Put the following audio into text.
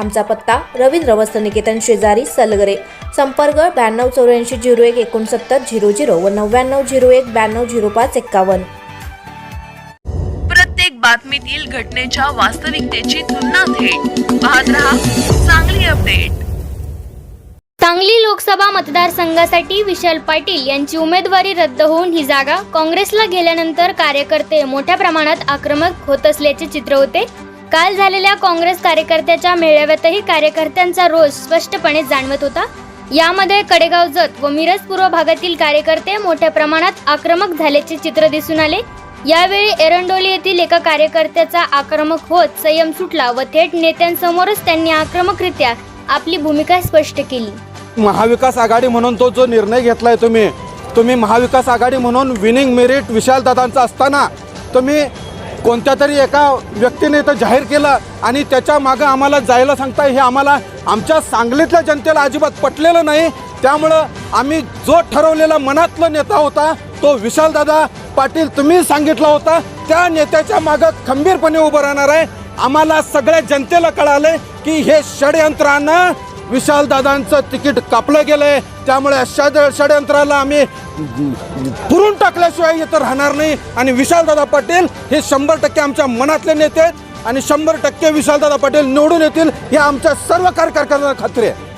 आमचा पत्ता रवींद्र वस्त्र निकेतन शेजारी सलगरे. संपर्क ब्याण्णव चौऱ्याऐंशी झिरो एक एकोणसत्तर झिरो झिरो व नव्याण्णव झिरो एक ब्याण्णव झिरो पाच एक्कावन्न. प्रत्येक बातमीतील घटनेच्या वास्तविकतेची तुलना थेट. पाहत रहा चांगली अपडेट. सांगली लोकसभा मतदारसंघासाठी विशाल पाटील यांची उमेदवारी रद्द होऊन ही जागा काँग्रेसला गेल्यानंतर कार्यकर्ते मोठ्या प्रमाणात आक्रमक होत असल्याचे चित्र होते. काल झालेल्या काँग्रेस कार्यकर्त्याच्या मेळाव्यातही कार्यकर्त्यांचा रोष स्पष्टपणे जाणवत होता. यामध्ये कडेगाव जत व मिरज पूर्व भागातील कार्यकर्ते मोठ्या प्रमाणात आक्रमक झाल्याचे चित्र दिसून आले. यावेळी एरंडोली येथील एका कार्यकर्त्याचा आक्रमक होत संयम सुटला व थेट नेत्यांसमोरच त्यांनी आक्रमकरित्या आपली भूमिका स्पष्ट केली. महाविकास आघाडी म्हणून तो जो निर्णय घेतलाय तुम्ही तुम्ही महाविकास आघाडी म्हणून विनिंग मेरिट विशाल दादांचा असताना तुम्ही कोणत्या तरी एका व्यक्तीने तर जाहीर केलं आणि त्याच्या मागं आम्हाला जायला सांगताय हे आम्हाला आमच्या सांगलीतल्या जनतेला अजिबात पटलेलं नाही. त्यामुळं आम्ही जो ठरवलेला मनातला नेता होता तो विशालदादा पाटील तुम्ही सांगितला होता त्या नेत्याच्या मागं खंबीरपणे उभं राहणार आहे. आम्हाला सगळ्या जनतेला कळालं की हे षडयंत्रानं विशालदादांचं तिकीट कापलं गेलंय. त्यामुळे या षड षडयंत्राला आम्ही पुरून टाकल्याशिवाय इथं राहणार नाही. आणि विशालदादा पाटील हे शंभर टक्के आमच्या मनातले नेते आहेत. आणि शंभर टक्के विशालदादा पाटील निवडून येतील हे आमच्या सर्व कार्यकर्त्यांना खात्री आहे.